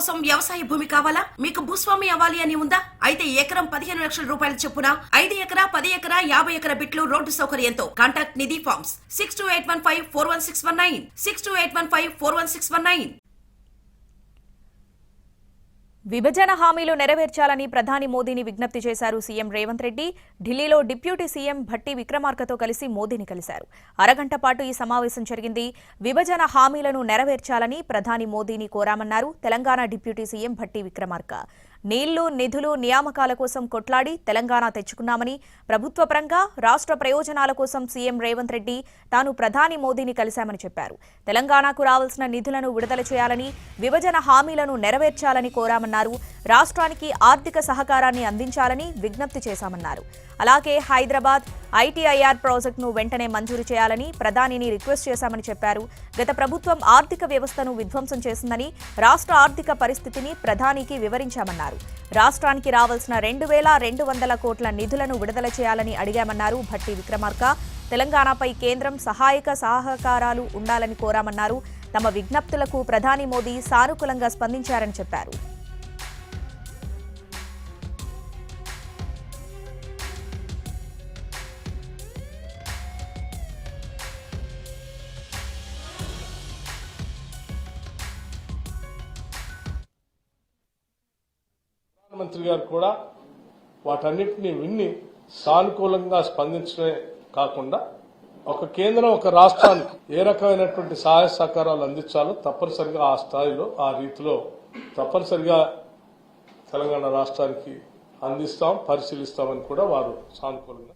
కోసం వ్యవసాయ భూమి కావాలా? మీకు భూస్వామి అవ్వాలి అని ఉందా? అయితే ఎకరం పదిహేను లక్షల రూపాయల చొప్పున ఐదు ఎకరా పది ఎకరా యాభై ఎకరా బిట్లు road సౌకర్యంతో contact Nidhi farms six two eight one five four one six one nine six two eight one five four one six one nine విభజన హామీలు నెరవేర్చాలని ప్రధాని మోదీని విజ్ఞప్తి చేశారు సీఎం రేవంత్ రెడ్డి. ఢిల్లీలో డిప్యూటీ సీఎం భట్టి విక్రమార్కతో కలిసి మోదీని కలిశారు. అరగంట పాటు ఈ సమావేశం జరిగింది. విభజన హామీలను నెరవేర్చాలని ప్రధాని మోదీని కోరామన్నారు. Telangana deputy CM Bhatti Vikramarka. నీళ్ళు నిధులు నియామకాల కోసం కొట్లాడి తెలంగాణ తెచ్చుకున్నామని ప్రభుత్వ పరంగా రాష్ట్ర ప్రయోజనాల కోసం సీఎం రేవంత్ రెడ్డి తాను ప్రధాని మోదీని కలిశామని చెప్పారు. తెలంగాణకు రావాల్సిన నిధులను విడుదల చేయాలని విభజన హామీలను నెరవేర్చాలని కోరామన్నారు. రాష్ట్రానికి ఆర్థిక సహకారాన్ని అందించాలని విజ్ఞప్తి చేశామన్నారు. అలాగే హైదరాబాద్ ఐటీఐఆర్ ప్రాజెక్టును వెంటనే మంజూరు చేయాలని ప్రధానిని రిక్వెస్ట్ చేశామని చెప్పారు. గత ప్రభుత్వం ఆర్థిక వ్యవస్థను విధ్వంసం చేసిందని రాష్ట్ర ఆర్థిక పరిస్థితిని ప్రధానికి వివరించామన్నారు. రాష్ట్రానికి రావాల్సిన రెండు వేల రెండు వందల కోట్ల నిధులను విడుదల చేయాలని అడిగామన్నారు భట్టి విక్రమార్క. తెలంగాణపై కేంద్రం సహాయక సహకారాలు ఉండాలని కోరామన్నారు. తమ విజ్ఞప్తులకు ప్రధాని మోదీ సానుకూలంగా స్పందించారని చెప్పారు. ప్రధానమంత్రి గారు కూడా వాటన్నిటిని విన్ని సానుకూలంగా స్పందించడమే కాకుండా ఒక కేంద్రం ఒక రాష్ట్రానికి ఏ రకమైనటువంటి సహాయ సహకారాలు అందించాలో తప్పనిసరిగా ఆ స్థాయిలో ఆ రీతిలో తప్పనిసరిగా తెలంగాణ రాష్ట్రానికి అందిస్తాం పరిశీలిస్తామని కూడా వారు సానుకూలంగా